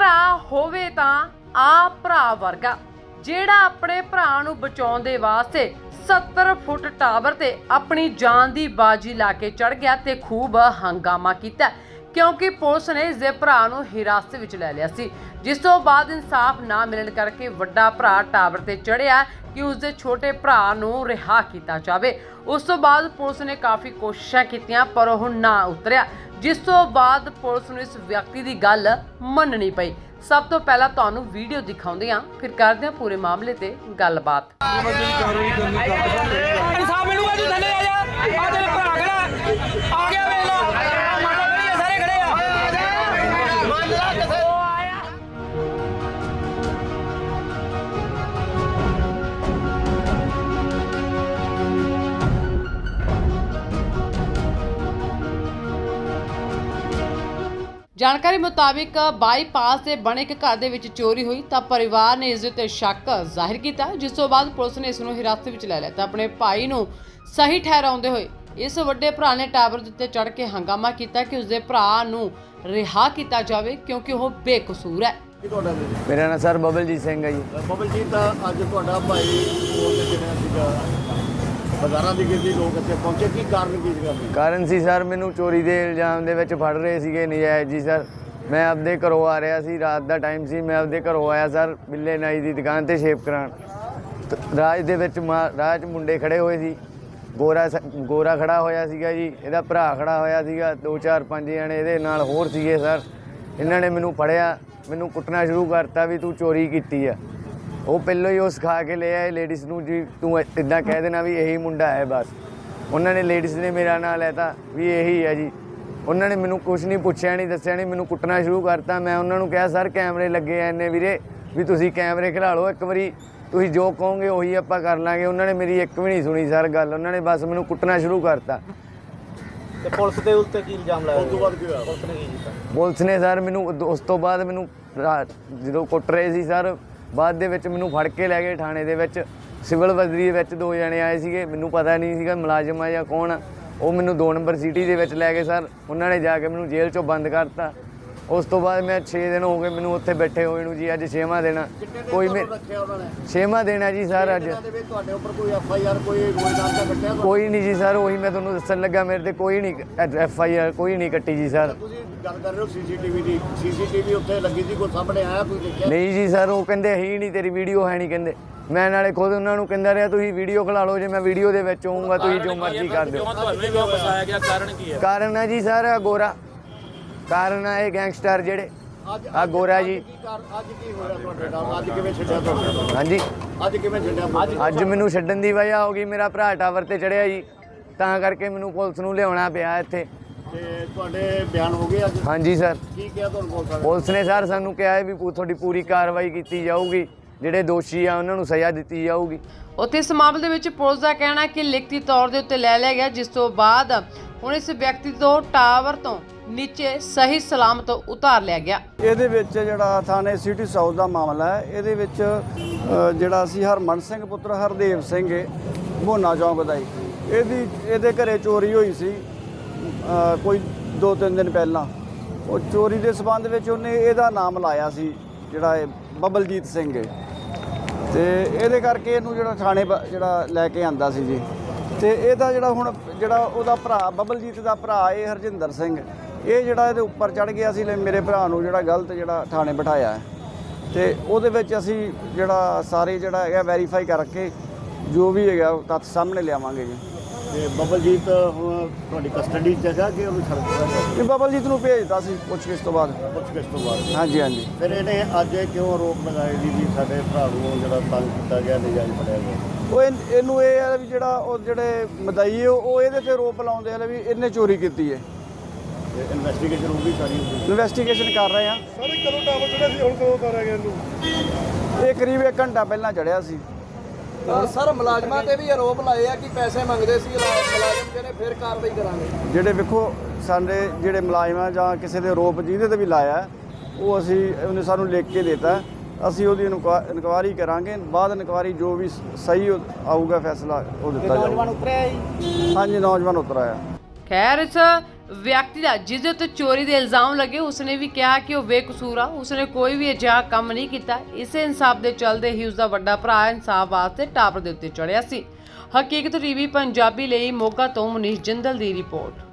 ਭਰਾ ਹੋਵੇ ਤਾਂ ਆ ਭਰਾ ਵਰਗਾ, ਜਿਹੜਾ ਆਪਣੇ ਭਰਾ ਨੂੰ ਬਚਾਉਣ ਦੇ ਵਾਸਤੇ 70 ਫੁੱਟ ਟਾਵਰ ਤੇ ਆਪਣੀ ਜਾਨ ਦੀ ਬਾਜੀ ਲਾ ਕੇ ਚੜ ਗਿਆ ਤੇ ਖੂਬ ਹੰਗਾਮਾ ਕੀਤਾ। ਕਿਉਂਕਿ ਪੁਲਿਸ ਨੇ ਇਸ ਦੇ ਭਰਾ ਨੂੰ ਹਿਰਾਸਤ ਵਿੱਚ ਲੈ ਲਿਆ ਸੀ। ਜਿਸ ਤੋਂ ਬਾਅਦ ਇਨਸਾਫ ਨਾ ਮਿਲਣ ਕਰਕੇ ਵੱਡਾ ਭਰਾ ਟਾਵਰ ਤੇ ਚੜਿਆ ਕਿ ਉਸ ਦੇ ਛੋਟੇ ਭਰਾ ਨੂੰ ਰਿਹਾ ਕੀਤਾ ਜਾਵੇ। ਉਸ ਤੋਂ ਬਾਅਦ ਪੁਲਿਸ ਨੇ ਕਾਫੀ ਕੋਸ਼ਿਸ਼ਾਂ ਕੀਤੀਆਂ, ਪਰ ਉਹ ਨਾ ਉਤਰਿਆ। ਜਿਸ ਤੋਂ ਬਾਅਦ ਪੁਲਿਸ ਨੂੰ ਇਸ ਵਿਅਕਤੀ ਦੀ ਗੱਲ ਮੰਨਣੀ ਪਈ। ਸਭ ਤੋਂ ਪਹਿਲਾਂ ਤੁਹਾਨੂੰ ਵੀਡੀਓ ਦਿਖਾਉਂਦੇ ਹਾਂ। ਫਿਰ ਕਰਦੇ ਹਾਂ ਪੂਰੇ ਮਾਮਲੇ ਤੇ ਗੱਲਬਾਤ। ਇਨਸਾਫ ਮਿਲੂਗਾ ਤੂੰ ਥੱਲੇ ਆ ਜਾ ਜਾਣਕਾਰੀ ਮੁਤਾਬਿਕ ਬਾਈਪਾਸ ਤੇ ਬਣੇ ਇੱਕ ਘਰ ਦੇ ਵਿੱਚ ਚੋਰੀ ਹੋਈ ਤਾਂ ਪਰਿਵਾਰ ਨੇ ਇਸ ਦੇ ਉੱਤੇ ਸ਼ੱਕ ਜ਼ਾਹਿਰ ਕੀਤਾ ਜਿਸ ਤੋਂ ਬਾਅਦ ਪੁਲਿਸ ਨੇ ਇਸ ਨੂੰ ਹਿਰਾਸਤ ਵਿੱਚ ਲੈ ਲਿਆ ਤਾਂ ਆਪਣੇ ਭਾਈ ਨੂੰ ਸਹੀ ਠਹਿਰਾਉਂਦੇ ਹੋਏ ਇਸ ਵੱਡੇ ਭਰਾ ਨੇ ਟਾਵਰ ਦੇ ਉੱਤੇ ਚੜ੍ਹ ਕੇ ਹੰਗਾਮਾ ਕੀਤਾ ਕਿ ਉਸਦੇ ਭਰਾ ਨੂੰ ਰਿਹਾ ਕੀਤਾ ਜਾਵੇ ਕਿਉਂਕਿ ਉਹ ਬੇਕਸੂਰ ਹੈ। ਕੀ ਤੁਹਾਡਾ ਵੀਰ? ਮੇਰਾ ਨਾਮ ਸਰ ਬਬਲਜੀਤ ਸਿੰਘ ਹੈ ਜੀ। ਬਬਲਜੀਤ ਦਾ ਅੱਜ ਤੁਹਾਡਾ ਭਾਈ ਕੋਲ ਤੇ ਜਿਹੜਾ ਸੀਗਾ? ਬਾਜ਼ਾਰਾਂ ਦੀ ਗਿਰਦੀ ਲੋਕ ਇੱਥੇ ਪਹੁੰਚੇ, ਕੀ ਕਾਰਨ ਕੀ ਸੀਗਾ? ਕਾਰਨ ਸੀ ਸਰ, ਮੈਨੂੰ ਚੋਰੀ ਦੇ ਇਲਜ਼ਾਮ ਦੇ ਵਿੱਚ ਫੜ ਰਹੇ ਸੀਗੇ ਨਜਾਇਜ਼ ਜੀ ਸਰ। ਮੈਂ ਆਪਦੇ ਘਰੋਂ ਆ ਰਿਹਾ ਸੀ, ਰਾਤ ਦਾ ਟਾਈਮ ਸੀ, ਮੈਂ ਆਪਦੇ ਘਰੋਂ ਆਇਆ ਸਰ, ਬਿੱਲੇ ਨਾਈ ਦੀ ਦੁਕਾਨ ਤੇ ਸ਼ੇਪ ਕਰਾਉਣ। ਤ- ਰਾਜ ਦੇ ਵਿੱਚ ਮਾ- ਰਾਹ 'ਚ ਮੁੰਡੇ ਖੜੇ ਹੋਏ ਸੀ। ਗੋਰਾ ਸ- ਗੋਰਾ ਖੜਾ ਹੋਇਆ ਸੀਗਾ ਜੀ, ਇਹਦਾ ਭਰਾ ਖੜਾ ਹੋਇਆ ਸੀਗਾ, ਦੋ ਚਾਰ ਪੰਜ ਜਣੇ ਇਹਦੇ ਨਾਲ ਹੋਰ ਸੀਗੇ ਸਰ। ਇਹਨਾਂ ਨੇ ਮੈਨੂੰ ਫੜਿਆ, ਮੈਨੂੰ ਕੁੱਟਣਾ ਸ਼ੁਰੂ ਕਰਤਾ ਵੀ ਤੂੰ ਚੋਰੀ ਕੀਤੀ ਆ। ਉਹ ਪਹਿਲਾਂ ਹੀ ਉਹ ਸਿਖਾ ਕੇ ਲੈ ਆਏ ਲੇਡੀਜ਼ ਨੂੰ ਜੀ ਤੂੰ ਇਦਾਂ ਕਹਿ ਦੇਣਾ ਵੀ ਇਹੀ ਮੁੰਡਾ ਹੈ ਬਸ। ਉਹਨਾਂ ਨੇ ਲੇਡੀਜ਼ ਨੇ ਮੇਰਾ ਨਾਂ ਲੈਤਾ ਵੀ ਇਹੀ ਹੈ ਜੀ। ਉਹਨਾਂ ਨੇ ਮੈਨੂੰ ਕੁਝ ਨਹੀਂ ਪੁੱਛਿਆ ਨਹੀਂ ਦੱਸਿਆ ਨਹੀਂ ਮੈਨੂੰ ਕੁੱਟਣਾ ਸ਼ੁਰੂ ਕਰਤਾ। ਮੈਂ ਉਹਨਾਂ ਨੂੰ ਕਿਹਾ ਸਰ ਕੈਮਰੇ ਲੱਗੇ ਆ ਇੰਨੇ ਵੀਰੇ ਵੀ ਤੁਸੀਂ ਕੈਮਰੇ ਖਿਲਾ ਲਓ ਇੱਕ ਵਾਰੀ। ਤੁਸੀਂ ਜੋ ਕਹੋਗੇ ਉਹੀ ਆਪਾਂ ਕਰ ਲਾਂਗੇ। ਉਹਨਾਂ ਨੇ ਮੇਰੀ ਇੱਕ ਵੀ ਨਹੀਂ ਸੁਣੀ ਸਰ ਗੱਲ। ਉਹਨਾਂ ਨੇ ਬਸ ਮੈਨੂੰ ਕੁੱਟਣਾ ਸ਼ੁਰੂ ਕਰਤਾ। ਤੇ ਪੁਲਿਸ ਦੇ ਉੱਤੇ ਕੀ ਇਲਜ਼ਾਮ ਲਾਇਆ? ਉਸ ਤੋਂ ਬਾਅਦ ਕੀ ਹੋਇਆ? ਪੁਲਿਸ ਨੇ ਕੀ ਕੀਤਾ? ਪੁਲਿਸ ਨੇ ਸਰ ਮੈਨੂੰ ਉਸ ਤੋਂ ਬਾਅਦ ਮੈਨੂੰ ਰਾਤ ਜਦੋਂ ਕੁੱਟ ਰਹੇ ਸੀ ਸਰ ਬਾਅਦ ਦੇ ਵਿੱਚ ਮੈਨੂੰ ਫੜ ਕੇ ਲੈ ਗਏ ਥਾਣੇ ਦੇ ਵਿੱਚ। ਸਿਵਲ ਬਦਰੀ ਵਿੱਚ ਦੋ ਜਣੇ ਆਏ ਸੀਗੇ। ਮੈਨੂੰ ਪਤਾ ਨਹੀਂ ਸੀਗਾ ਮੁਲਾਜ਼ਮ ਆ ਜਾਂ ਕੌਣ ਉਹ ਮੈਨੂੰ 2 ਨੰਬਰ ਸਿਟੀ ਦੇ ਵਿੱਚ ਲੈ ਗਏ ਸਰ। ਉਹਨਾਂ ਨੇ ਜਾ ਕੇ ਮੈਨੂੰ ਜੇਲ੍ਹ ਚੋਂ ਬੰਦ ਕਰਤਾ। ਉਸ ਤੋਂ ਬਾਅਦ ਮੈਂ 6 ਦਿਨ ਹੋ ਗਏ ਮੈਨੂੰ ਉੱਥੇ ਬੈਠੇ ਹੋਏ ਨੂੰ ਜੀ ਅੱਜ 6ਵਾਂ ਦਿਨ। ਕੋਈ ਮੇ ਰੱਖਿਆ ਉਹਨਾਂ ਨੇ? 6ਵਾਂ ਦਿਨ ਹੈ ਜੀ ਸਰ ਅੱਜ। ਤੁਹਾਡੇ ਉੱਪਰ ਕੋਈ ਐਫ ਆਈ ਆਰ ਕੋਈ ਕੋਈ ਨਾਮ ਦਾ ਕੱਟਿਆ ਤੁਹਾਨੂੰ? ਕੋਈ ਨਹੀਂ ਜੀ ਸਰ ਉਹੀ ਮੈਂ ਤੁਹਾਨੂੰ ਦੱਸਣ ਲੱਗਾ ਮੇਰੇ ਤੇ ਕੋਈ ਨਹੀਂ ਐਫ ਆਈ ਆਰ ਕੋਈ ਨਹੀਂ ਕੱਟੀ ਜੀ ਸਰ। ਤੁਸੀਂ ਗੱਲ ਕਰ ਰਹੇ ਹੋ ਸੀਸੀਟੀਵੀ ਦੀ। ਸੀਸੀਟੀਵੀ ਉੱਥੇ ਲੱਗੀ ਸੀ ਕੋਈ ਸਾਹਮਣੇ ਆਇਆ ਕੋਈ ਦੇਖਿਆ? ਨਹੀਂ ਜੀ ਸਰ ਉਹ ਕਹਿੰਦੇ ਹੀ ਨਹੀਂ ਤੇਰੀ ਵੀਡੀਓ ਹੈ ਨਹੀਂ ਕਹਿੰਦੇ। ਮੈਂ ਨਾਲੇ ਖੁਦ ਉਹਨਾਂ ਨੂੰ ਕਹਿੰਦਾ ਰਿਹਾ ਤੁਸੀਂ ਵੀਡੀਓ ਖਿਲਾ ਲਓ ਜੇ ਮੈਂ ਵੀਡੀਓ ਦੇ ਵਿੱਚ ਹੋਊਂਗਾ ਤੁਸੀਂ ਜੋ ਮਰਜ਼ੀ ਕਰ ਦਿਓ। ਤੁਹਾਨੂੰ ਕਿਉਂ ਫਸਾਇਆ ਗਿਆ ਕਾਰਨ ਕੀ ਹੈ? ਕਾਰਨ ਹੈ ਜੀ ਸਰ ਗੋਰਾ ਕਾਰਨ ਹੈ ਇਹ ਗੈਂਗਸਟਰ ਜਿਹੜੇ। ਅੱਜ ਆ ਗੋਰਾ ਜੀ। ਕੀ ਕਾਰ ਅੱਜ ਕੀ ਹੋਇਆ ਤੁਹਾਡੇ ਨਾਲ? ਅੱਜ ਕਿਵੇਂ ਛੱਡਿਆ ਤੁਹਾਨੂੰ ਹਾਂਜੀ। ਅੱਜ ਕਿਵੇਂ ਛੱਡਿਆ ਅੱਜ ਅੱਜ ਮੈਨੂੰ ਛੱਡਣ ਦੀ ਵਜ੍ਹਾ ਹੋ ਗਈ ਮੇਰਾ ਭਰਾ ਟਾਵਰ ਤੇ ਚੜਿਆ ਜੀ। ਤਾਂ ਕਰਕੇ ਮੈਨੂੰ ਪੁਲਿਸ ਨੂੰ ਲਿਆਉਣਾ ਪਿਆ ਇੱਥੇ। ਤੇ ਤੁਹਾਡੇ ਬਿਆਨ ਹੋ ਗਏ ਅੱਜ? ਹਾਂਜੀ ਸਰ। ਕੀ ਕਿਹਾ ਤੁਹਾਨੂੰ ਪੁਲਿਸ ਵਾਲੇ ਪੁਲਿਸ ਨੇ ਸਰ ਸਾਨੂੰ ਕਿਹਾ ਹੈ ਵੀ ਤੁਹਾਡੀ ਪੂਰੀ ਕਾਰਵਾਈ ਕੀਤੀ ਜਾਊਗੀ। ਜਿਹੜੇ ਦੋਸ਼ੀ ਆ ਉਹਨਾਂ ਨੂੰ ਸਜ਼ਾ ਦਿੱਤੀ ਜਾਊਗੀ। ਉੱਥੇ ਇਸ ਮਾਮਲੇ ਦੇ ਵਿੱਚ ਪੁਲਿਸ ਦਾ ਕਹਿਣਾ ਹੈ ਕਿ ਲਿਖਤੀ ਤੌਰ ਦੇ ਉੱਤੇ ਲੈ ਲਿਆ ਗਿਆ ਜਿਸ ਤੋਂ ਬਾਅਦ ਹੁਣ ਇਸ ਵਿਅਕਤੀ ਤੋਂ ਟਾਵਰ ਤੋਂ ਨੀਚੇ ਸਹੀ ਸਲਾਮਤ ਉਤਾਰ ਲਿਆ ਗਿਆ। ਇਹਦੇ ਵਿੱਚ ਜਿਹੜਾ ਥਾਣੇ ਸਿਟੀ ਸਾਊਥ ਦਾ ਮਾਮਲਾ ਹੈ, ਇਹਦੇ ਵਿੱਚ ਜਿਹੜਾ ਸੀ ਹਰਮਨ ਸਿੰਘ ਪੁੱਤਰ, ਹਰਦੇਵ ਸਿੰਘ ਹੈ, ਮੋਨਾ ਚੌਂਕ ਦਾ ਹੀ। ਇਹਦੀ, ਇਹਦੇ ਘਰੇ ਚੋਰੀ ਹੋਈ ਸੀ ਕੋਈ 2-3 ਦਿਨ ਪਹਿਲਾਂ। ਉਹ ਚੋਰੀ ਦੇ ਸਬੰਧ ਵਿੱਚ ਉਹਨੇ ਇਹਦਾ ਨਾਮ ਲਾਇਆ ਸੀ, ਜਿਹੜਾ ਇਹ ਬਬਲਜੀਤ ਸਿੰਘ ਹੈ। ਤੇ ਇਹਦੇ ਕਰਕੇ ਇਹਨੂੰ ਜਿਹੜਾ ਥਾਣੇ ਜਿਹੜਾ ਲੈ ਕੇ ਆਂਦਾ ਸੀ ਜੀ। ਤੇ ਇਹਦਾ ਜਿਹੜਾ ਹੁਣ, ਜਿਹੜਾ ਉਹਦਾ ਭਰਾ, ਬਬਲਜੀਤ ਦਾ ਭਰਾ ਇਹ ਹਰਜਿੰਦਰ ਸਿੰਘ ਇਹ ਜਿਹੜਾ ਇਹਦੇ ਉੱਪਰ ਚੜ ਗਿਆ ਸੀ ਮੇਰੇ ਭਰਾ ਨੂੰ ਜਿਹੜਾ ਗਲਤ ਜਿਹੜਾ ਥਾਣੇ ਬਿਠਾਇਆ ਤੇ ਉਹਦੇ ਵਿੱਚ ਅਸੀਂ ਜਿਹੜਾ ਸਾਰੇ ਜਿਹੜਾ ਹੈਗਾ ਵੈਰੀਫਾਈ ਕਰਕੇ ਜੋ ਵੀ ਹੈਗਾ ਤੱਥ ਸਾਹਮਣੇ ਲਿਆਵਾਂਗੇ ਜੀ। ਤੇ ਬਬਲਜੀਤ ਹੁਣ ਤੁਹਾਡੀ ਕਸਟਡੀ 'ਚ ਹੈਗਾ ਕਿ ਉਹਨੂੰ ਛੱਡ ਦਿੱਤਾ ਇਹ ਬਬਲਜੀਤ ਨੂੰ ਭੇਜਤਾ ਸੀ ਪੁੱਛਗਿੱਛ ਤੋਂ ਬਾਅਦ। ਪੁੱਛ ਕਿਸ ਤੋਂ ਬਾਅਦ। ਹਾਂਜੀ ਹਾਂਜੀ। ਫਿਰ ਇਹਨੇ ਅੱਜ ਕਿਉਂ ਆਰੋਪ ਲਗਾਏ ਜੀ ਵੀ ਸਾਡੇ ਭਰਾ ਨੂੰ ਜਿਹੜਾ ਤੰਗ ਕੀਤਾ ਗਿਆ ਨਜਾਇਜ਼ ਫੜਿਆ ਗਿਆ? ਉਹ ਇਹ- ਇਹਨੂੰ ਇਹ ਹੈ ਵੀ ਜਿਹੜਾ ਉਹ ਜਿਹੜੇ ਮਦਈ ਉਹ ਇਹਦੇ ਤੇ ਰੋਪ ਲਾਉਂਦੇ ਆ ਵੀ ਇਹਨੇ ਚੋਰੀ ਕੀਤੀ ਹੈ। ਤੇ ਇਨਵੈਸਟੀਗੇਸ਼ਨ ਹੋਊਗੀ ਸਾਰੀ ਹੋਊਗੀ ਇਨਵੈਸਟੀਗੇਸ਼ਨ ਕਰ ਰਹੇ ਆ ਸਰ ਕਦੋਂ ਟਾਵਰ ਚੜਿਆ ਸੀ ਹੁਣ ਕਦੋਂ ਉਤਾਰਿਆ ਗਿਆ ਇਹਨੂੰ? ਇਹ ਕਰੀਬ 1 ਘੰਟਾ ਪਹਿਲਾਂ ਚੜਿਆ ਸੀ। ਸਰ ਮੁਲਾਜ਼ਮਾਂ ਤੇ ਵੀ ਆਰੋਪ ਲਾਏ ਆ ਕਿ ਪੈਸੇ ਮੰਗਦੇ ਸੀ ਮੁਲਾਜ਼ਮ ਜਿਹੜੇ ਫਿਰ ਕਾਰਵਾਈ ਕਰਾਂਗੇ। ਜਿਹੜੇ ਵੇਖੋ ਸਾਡੇ ਜਿਹੜੇ ਮੁਲਾਜ਼ਮ ਜਾਂ ਕਿਸੇ ਦੇ ਰੋਪ ਜਿਹਦੇ ਤੇ ਵੀ ਲਾਇਆ ਉਹ ਅਸੀਂ ਉਹਨੇ ਸਾਨੂੰ ਲਿਖ ਕੇ ਦਿੱਤਾ। ਅਸੀਂ ਉਹਦੀ ਇਨਕੁਆ- ਇਨਕੁਆਇਰੀ ਕਰਾਂਗੇ। ਬਾਅਦ ਇਨਕੁਆਇਰੀ ਜੋ ਵੀ ਸਹੀ ਆਊਗਾ ਫੈਸਲਾ ਉਹ ਦਿੱਤਾ ਜਾਊਗਾ। ਉਤਰਿਆ ਜੀ? ਹਾਂਜੀ ਨੌਜਵਾਨ ਉਤਰ ਆਇਆ ਖੈਰ ਇਸ ਵਿਅਕਤੀ ਦਾ, ਜਿਸ ਦੇ ਉੱਤੇ ਚੋਰੀ ਦੇ ਇਲਜ਼ਾਮ ਲੱਗੇ, ਉਸਨੇ ਵੀ ਕਿਹਾ ਕਿ ਉਹ ਬੇਕਸੂਰ ਆ। ਉਸਨੇ ਕੋਈ ਵੀ ਅਜਿਹਾ ਕੰਮ ਨਹੀਂ ਕੀਤਾ। ਇਸੇ ਇਨਸਾਫ ਦੇ ਚੱਲਦੇ ਹੀ ਉਸਦਾ ਵੱਡਾ ਭਰਾ ਇਨਸਾਫ ਵਾਸਤੇ ਟਾਪਰ ਦੇ ਉੱਤੇ ਚੜਿਆ ਸੀ। ਹਕੀਕਤ ਟੀਵੀ ਪੰਜਾਬੀ ਲਈ ਮੋਗਾ ਤੋਂ ਮਨੀਸ਼ ਜਿੰਦਲ ਦੀ ਰਿਪੋਰਟ।